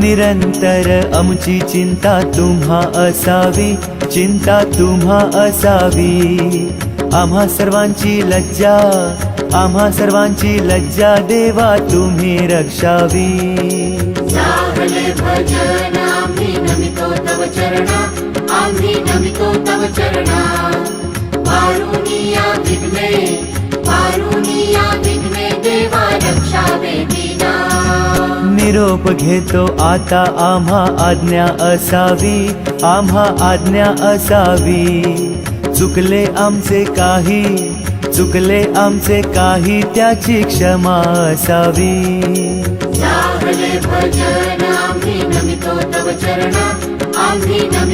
निरंतर आमची चिंता तुम्हा असावी, चिंता तुम्हा असावी। आम्हा सर्वांची लज्जा, आम्हा सर्वांची लज्जा देवा तुम्ही रक्षावी। आम्ही नमितो तव चरणा पारुनिया विघ्ने पारुनिया विघ्ने देवा रक्षावे दीना निरोप घेतो आता आम्हा आज्ञा असावी आम्हा आज्ञा असावी. चुकले आमचे काही चुकले आमचे काही त्याची क्षमा असावी. साहले भजन आम्ही नमितो तव चरणा आम्ही नमितो